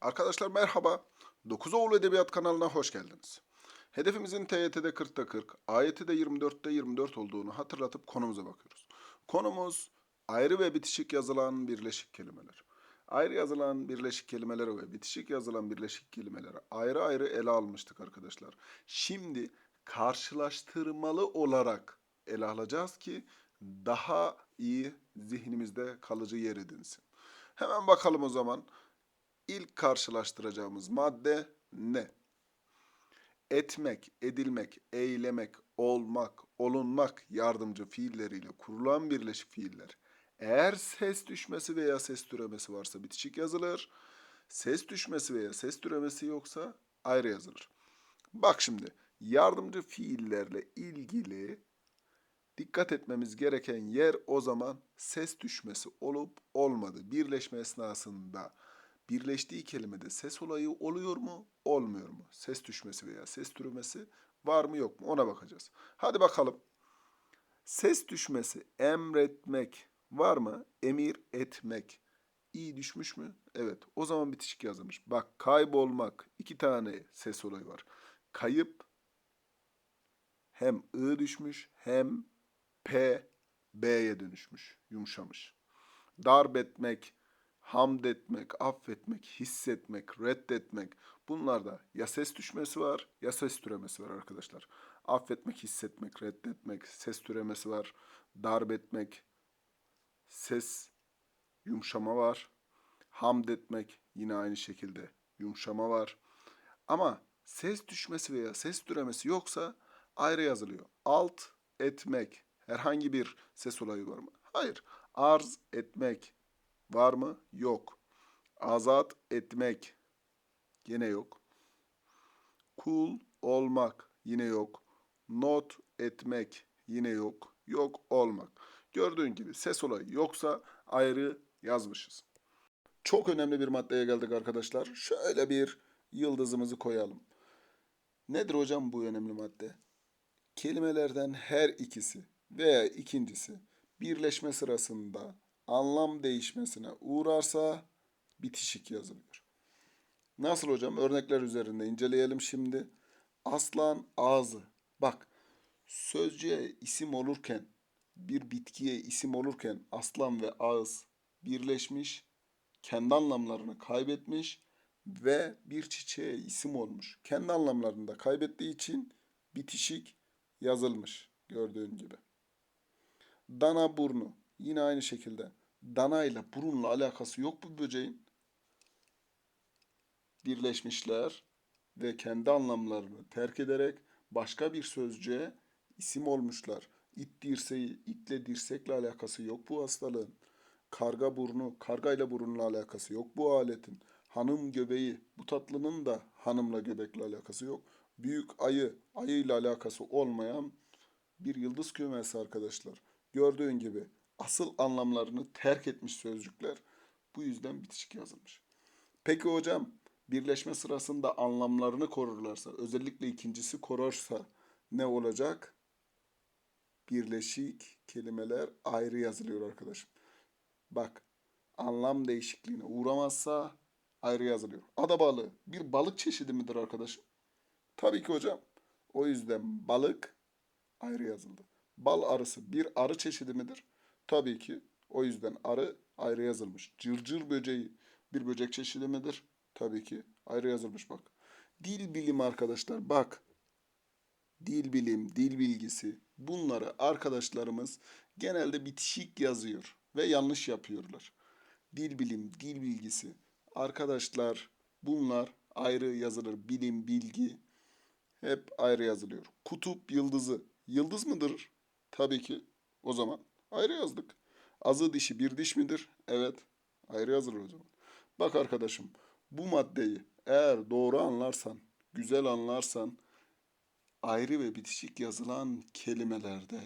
Arkadaşlar merhaba. 9 Oğul Edebiyat kanalına hoş geldiniz. Hedefimizin TYT'de 40'ta 40, AYT'de 24'te 24 olduğunu hatırlatıp konumuza bakıyoruz. Konumuz ayrı ve bitişik yazılan birleşik kelimeler. Ayrı yazılan birleşik kelimeleri ve bitişik yazılan birleşik kelimeleri ayrı ayrı ele almıştık arkadaşlar. Şimdi karşılaştırmalı olarak ele alacağız ki daha iyi zihnimizde kalıcı yer edinsin. Hemen bakalım o zaman. İlk karşılaştıracağımız madde ne? Etmek, edilmek, eylemek, olmak, olunmak yardımcı fiilleriyle kurulan birleşik fiiller. Eğer ses düşmesi veya ses türemesi varsa bitişik yazılır. Ses düşmesi veya ses türemesi yoksa ayrı yazılır. Bak şimdi yardımcı fiillerle ilgili dikkat etmemiz gereken yer o zaman ses düşmesi olup olmadı. Birleşme esnasında birleştiği kelimede ses olayı oluyor mu, olmuyor mu? Ses düşmesi veya ses türemesi var mı yok mu ona bakacağız. Hadi bakalım. Ses düşmesi emretmek var mı? Emir etmek. İyi düşmüş mü? Evet. O zaman bitişik yazılmış. Bak kaybolmak. iki tane ses olayı var. Kayıp hem ı düşmüş hem p b'ye dönüşmüş. Yumuşamış. Darp etmek, hamd etmek, affetmek, hissetmek, reddetmek. Bunlarda ya ses düşmesi var ya ses türemesi var arkadaşlar. Affetmek, hissetmek, reddetmek, ses türemesi var. Darp etmek, ses yumuşama var. Hamd etmek yine aynı şekilde yumuşama var. Ama ses düşmesi veya ses türemesi yoksa ayrı yazılıyor. Alt etmek herhangi bir ses olayı var mı? Hayır. Arz etmek var mı? Yok. Azat etmek yine yok. Kul olmak yine yok. Not etmek yine yok. Yok olmak. Gördüğün gibi ses olayı yoksa ayrı yazmışız. Çok önemli bir maddeye geldik arkadaşlar. Şöyle bir yıldızımızı koyalım. Nedir hocam bu önemli madde? Kelimelerden her ikisi veya ikincisi birleşme sırasında anlam değişmesine uğrarsa bitişik yazılıyor. Nasıl hocam? Örnekler üzerinde inceleyelim şimdi. Aslan ağzı. Bak sözcüğe isim olurken bir bitkiye isim olurken aslan ve ağız birleşmiş, kendi anlamlarını kaybetmiş ve bir çiçeğe isim olmuş. Kendi anlamlarını da kaybettiği için bitişik yazılmış gördüğün gibi. Dana burnu yine aynı şekilde. Dana ile burunla alakası yok bu böceğin. Birleşmişler ve kendi anlamlarını terk ederek başka bir sözcüğe isim olmuşlar. İt dirseği, itle dirsekle alakası yok bu hastalığın. Karga burnu, karga ile burunla alakası yok bu aletin. Hanım göbeği, bu tatlının da hanımla göbekle alakası yok. Büyük ayı, ayıyla alakası olmayan bir yıldız kümesi arkadaşlar. Gördüğün gibi asıl anlamlarını terk etmiş sözcükler bu yüzden bitişik yazılmış. Peki hocam birleşme sırasında anlamlarını korurlarsa özellikle ikincisi korursa ne olacak? Birleşik kelimeler ayrı yazılıyor arkadaşım. Bak anlam değişikliğine uğramazsa ayrı yazılıyor. Ada balığı bir balık çeşidi midir arkadaşım? Tabii ki hocam. O yüzden balık ayrı yazıldı. Bal arısı bir arı çeşidi midir? Tabii ki. O yüzden arı ayrı yazılmış. Cırcır böceği bir böcek çeşidi midir? Tabii ki. Ayrı yazılmış bak. Dil bilimi arkadaşlar bak. Dil bilim, dil bilgisi bunları arkadaşlarımız genelde bitişik yazıyor ve yanlış yapıyorlar. Dil bilim, dil bilgisi arkadaşlar bunlar ayrı yazılır. Bilim, bilgi hep ayrı yazılıyor. Kutup yıldızı yıldız mıdır? Tabii ki. O zaman ayrı yazdık. Azı dişi bir diş midir? Evet. Ayrı yazılır o zaman. Bak arkadaşım bu maddeyi eğer doğru anlarsan, güzel anlarsan ayrı ve bitişik yazılan kelimelerde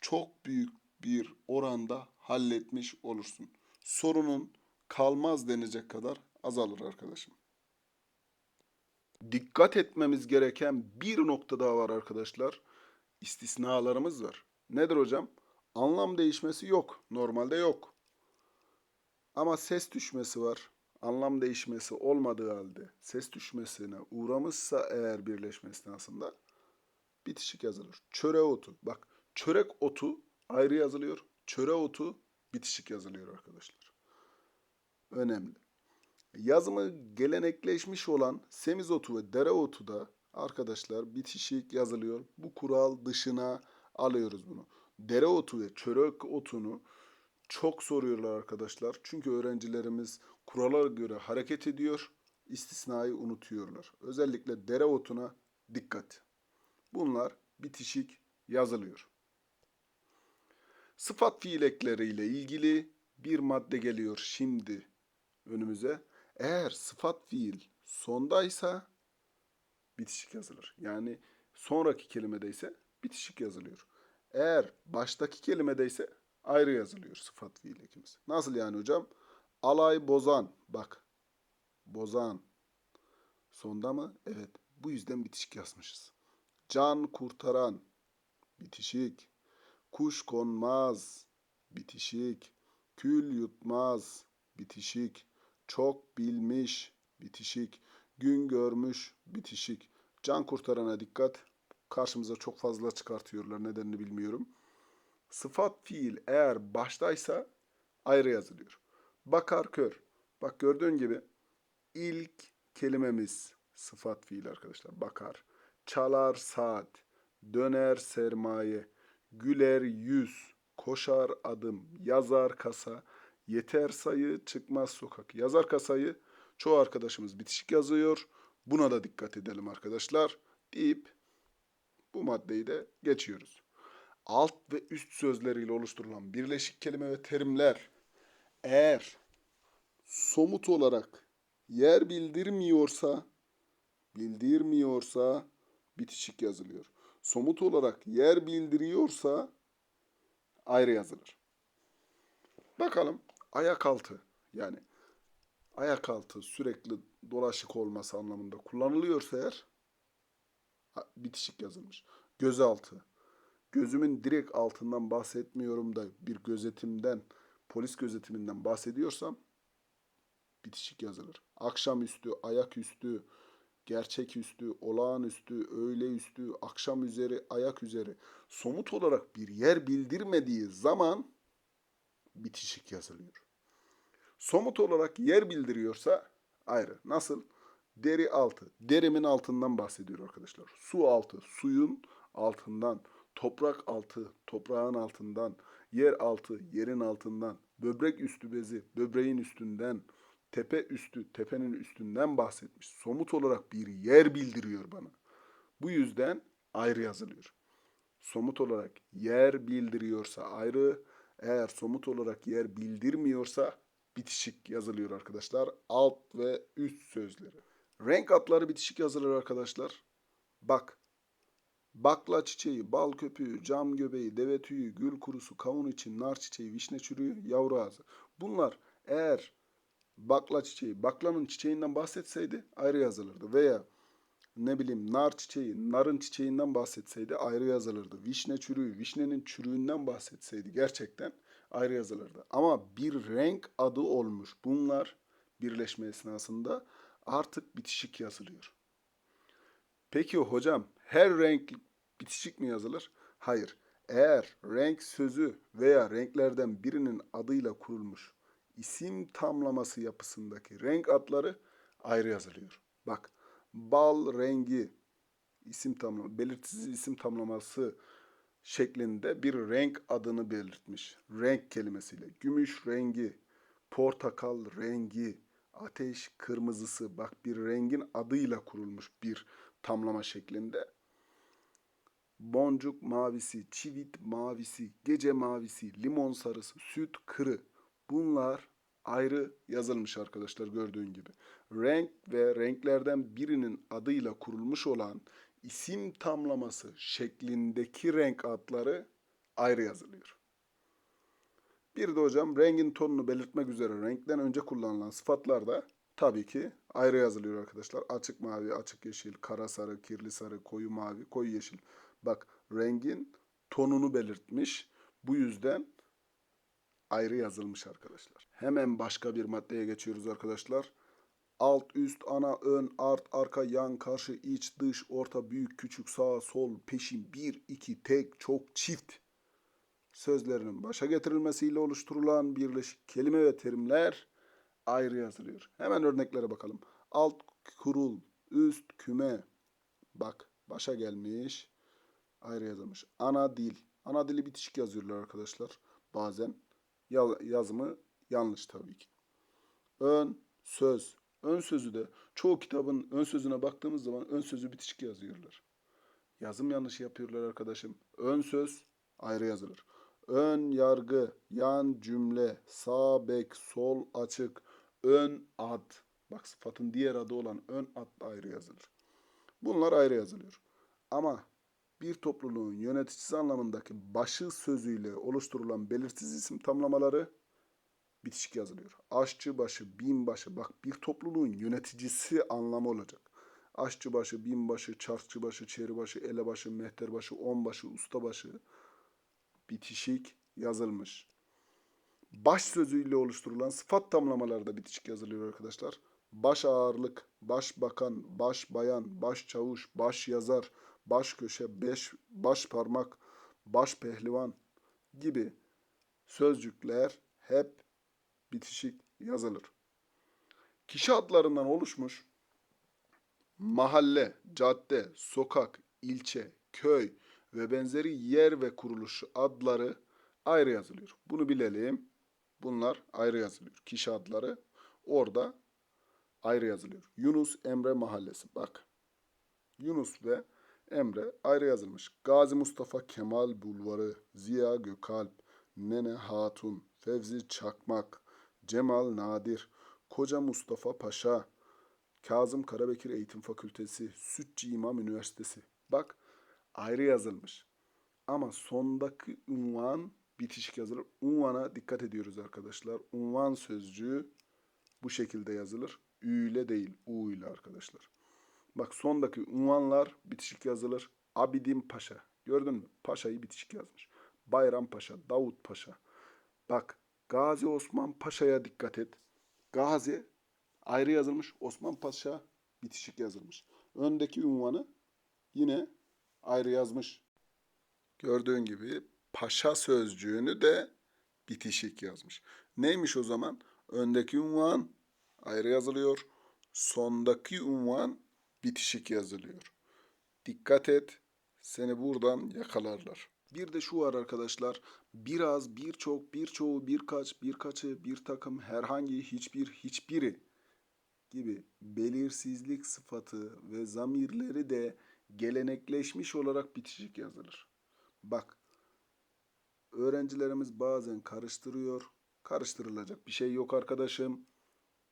çok büyük bir oranda halletmiş olursun. Sorunun kalmaz denecek kadar azalır arkadaşım. Dikkat etmemiz gereken bir nokta daha var arkadaşlar. İstisnalarımız var. Nedir hocam? Anlam değişmesi yok. Normalde yok. Ama ses düşmesi var. anlam değişmesi olmadığı halde ses düşmesine uğramışsa eğer birleşme esnasında bitişik yazılır. Çöre otu. Bak çörek otu ayrı yazılıyor. Çöre otu bitişik yazılıyor arkadaşlar. Önemli. Yazımı gelenekleşmiş olan semizotu ve dereotu da arkadaşlar bitişik yazılıyor. Bu kural dışına alıyoruz bunu. Dereotu ve çörek otunu çok soruyorlar arkadaşlar. Çünkü öğrencilerimiz kurala göre hareket ediyor. istisnayı unutuyorlar. Özellikle dereotuna dikkat. Bunlar bitişik yazılıyor. Sıfat fiil ekleriyle ilgili bir madde geliyor şimdi önümüze. Eğer sıfat fiil sondaysa bitişik yazılır. Yani sonraki kelimedeyse bitişik yazılıyor. Eğer baştaki kelimedeyse ayrı yazılıyor sıfat fiil ekimiz. Nasıl yani hocam? Alay bozan. Bak. Bozan. Sonda mı? Evet. Bu yüzden bitişik yazmışız. Can kurtaran. Bitişik. Kuş konmaz. Bitişik. Kül yutmaz. Bitişik. Çok bilmiş. Bitişik. Gün görmüş. Bitişik. Can kurtarana dikkat. Karşımıza çok fazla çıkartıyorlar. Nedenini bilmiyorum. Sıfat fiil eğer baştaysa ayrı yazılıyor. Bakar kör. Bak gördüğün gibi ilk kelimemiz sıfat fiil arkadaşlar. Bakar. Çalar saat. Döner sermaye. Güler yüz. Koşar adım. Yazar kasa. Yeter sayı çıkmaz sokak. Yazar kasayı çoğu arkadaşımız bitişik yazıyor. Buna da dikkat edelim arkadaşlar. Deyip bu maddeyi de geçiyoruz alt ve üst sözleriyle oluşturulan birleşik kelime ve terimler eğer somut olarak yer bildirmiyorsa bildirmiyorsa bitişik yazılıyor. Somut olarak yer bildiriyorsa ayrı yazılır. Bakalım ayak altı yani ayak altı sürekli dolaşık olması anlamında kullanılıyorsa eğer bitişik yazılmış. Gözaltı gözümün direkt altından bahsetmiyorum da bir gözetimden, polis gözetiminden bahsediyorsam bitişik yazılır. Akşamüstü, ayaküstü, gerçeküstü, olağanüstü, öğleüstü, akşam üzeri, ayak üzeri somut olarak bir yer bildirmediği zaman bitişik yazılıyor. Somut olarak yer bildiriyorsa ayrı. Nasıl? Deri altı. Derimin altından bahsediyor arkadaşlar. Su altı. Suyun altından toprak altı, toprağın altından, yer altı, yerin altından, böbrek üstü bezi, böbreğin üstünden, tepe üstü, tepenin üstünden bahsetmiş. Somut olarak bir yer bildiriyor bana. Bu yüzden ayrı yazılıyor. Somut olarak yer bildiriyorsa ayrı, eğer somut olarak yer bildirmiyorsa bitişik yazılıyor arkadaşlar. Alt ve üst sözleri. Renk adları bitişik yazılır arkadaşlar. Bak Bakla çiçeği, bal köpüğü, cam göbeği, deve tüyü, gül kurusu, kavun için, nar çiçeği, vişne çürüğü, yavru ağzı. Bunlar eğer bakla çiçeği, baklanın çiçeğinden bahsetseydi ayrı yazılırdı. Veya ne bileyim nar çiçeği, narın çiçeğinden bahsetseydi ayrı yazılırdı. Vişne çürüğü, vişnenin çürüğünden bahsetseydi gerçekten ayrı yazılırdı. Ama bir renk adı olmuş. Bunlar birleşme esnasında artık bitişik yazılıyor. Peki hocam her renk bitişik mi yazılır? Hayır. Eğer renk sözü veya renklerden birinin adıyla kurulmuş isim tamlaması yapısındaki renk adları ayrı yazılıyor. Bak bal rengi isim tamlama, belirtisiz isim tamlaması şeklinde bir renk adını belirtmiş. Renk kelimesiyle. Gümüş rengi, portakal rengi, ateş kırmızısı. Bak bir rengin adıyla kurulmuş bir tamlama şeklinde. Boncuk mavisi, çivit mavisi, gece mavisi, limon sarısı, süt kırı. Bunlar ayrı yazılmış arkadaşlar gördüğün gibi. Renk ve renklerden birinin adıyla kurulmuş olan isim tamlaması şeklindeki renk adları ayrı yazılıyor. Bir de hocam rengin tonunu belirtmek üzere renkten önce kullanılan sıfatlar da tabii ki ayrı yazılıyor arkadaşlar. Açık mavi, açık yeşil, kara sarı, kirli sarı, koyu mavi, koyu yeşil. Bak rengin tonunu belirtmiş. Bu yüzden ayrı yazılmış arkadaşlar. Hemen başka bir maddeye geçiyoruz arkadaşlar. Alt, üst, ana, ön, art, arka, yan, karşı, iç, dış, orta, büyük, küçük, sağ, sol, peşin, bir, iki, tek, çok, çift sözlerinin başa getirilmesiyle oluşturulan birleşik kelime ve terimler ayrı yazılıyor. Hemen örneklere bakalım. Alt kurul, üst küme. Bak başa gelmiş. Ayrı yazılmış. Ana dil. Ana dili bitişik yazıyorlar arkadaşlar. Bazen Ya- yazımı yanlış tabii ki. Ön söz. Ön sözü de çoğu kitabın ön sözüne baktığımız zaman ön sözü bitişik yazıyorlar. Yazım yanlışı yapıyorlar arkadaşım. Ön söz ayrı yazılır. Ön yargı, yan cümle, sağ bek, sol açık, ön ad. Bak sıfatın diğer adı olan ön ad da ayrı yazılır. Bunlar ayrı yazılıyor. Ama bir topluluğun yöneticisi anlamındaki başı sözüyle oluşturulan belirsiz isim tamlamaları bitişik yazılıyor. Aşçıbaşı, binbaşı. Bak bir topluluğun yöneticisi anlamı olacak. Aşçıbaşı, binbaşı, çarkçıbaşı, çeribaşı, elebaşı, mehterbaşı, onbaşı, ustabaşı bitişik yazılmış. Baş sözüyle oluşturulan sıfat tamlamaları da bitişik yazılıyor arkadaşlar. Baş ağırlık, baş bakan, baş bayan, baş çavuş, baş yazar, baş köşe, beş, baş parmak, baş pehlivan gibi sözcükler hep bitişik yazılır. Kişi adlarından oluşmuş mahalle, cadde, sokak, ilçe, köy ve benzeri yer ve kuruluş adları ayrı yazılıyor. Bunu bilelim. Bunlar ayrı yazılıyor. Kişi adları orada ayrı yazılıyor. Yunus Emre Mahallesi. Bak. Yunus ve Emre ayrı yazılmış. Gazi Mustafa Kemal Bulvarı, Ziya Gökalp, Nene Hatun, Fevzi Çakmak, Cemal Nadir, Koca Mustafa Paşa, Kazım Karabekir Eğitim Fakültesi, Sütçü İmam Üniversitesi. Bak ayrı yazılmış. Ama sondaki unvan bitişik yazılır. Unvana dikkat ediyoruz arkadaşlar. Unvan sözcüğü bu şekilde yazılır. Ü ile değil, U ile arkadaşlar. Bak sondaki unvanlar bitişik yazılır. Abidin Paşa. Gördün mü? Paşa'yı bitişik yazmış. Bayram Paşa, Davut Paşa. Bak Gazi Osman Paşa'ya dikkat et. Gazi ayrı yazılmış. Osman Paşa bitişik yazılmış. Öndeki unvanı yine ayrı yazmış. Gördüğün gibi paşa sözcüğünü de bitişik yazmış. Neymiş o zaman? Öndeki unvan ayrı yazılıyor. Sondaki unvan bitişik yazılıyor. Dikkat et. Seni buradan yakalarlar. Bir de şu var arkadaşlar. Biraz, birçok, birçoğu, birkaç, birkaçı, bir takım, herhangi, hiçbir, hiçbiri gibi belirsizlik sıfatı ve zamirleri de gelenekleşmiş olarak bitişik yazılır. Bak, öğrencilerimiz bazen karıştırıyor. Karıştırılacak bir şey yok arkadaşım.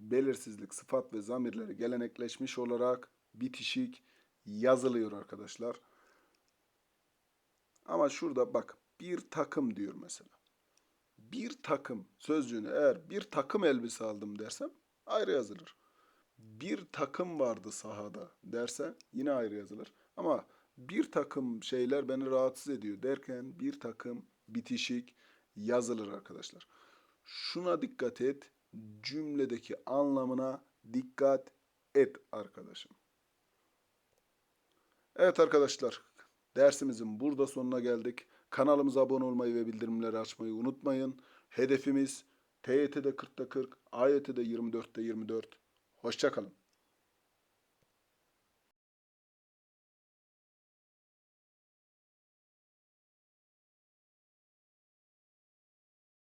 Belirsizlik, sıfat ve zamirleri gelenekleşmiş olarak bitişik yazılıyor arkadaşlar. Ama şurada bak bir takım diyor mesela. Bir takım sözcüğünü eğer bir takım elbise aldım dersem ayrı yazılır. Bir takım vardı sahada derse yine ayrı yazılır. Ama bir takım şeyler beni rahatsız ediyor derken bir takım bitişik yazılır arkadaşlar. Şuna dikkat et. Cümledeki anlamına dikkat et arkadaşım. Evet arkadaşlar, dersimizin burada sonuna geldik. Kanalımıza abone olmayı ve bildirimleri açmayı unutmayın. Hedefimiz TYT'de 40'ta 40, AYT'de 24'te 24. Hoşçakalın.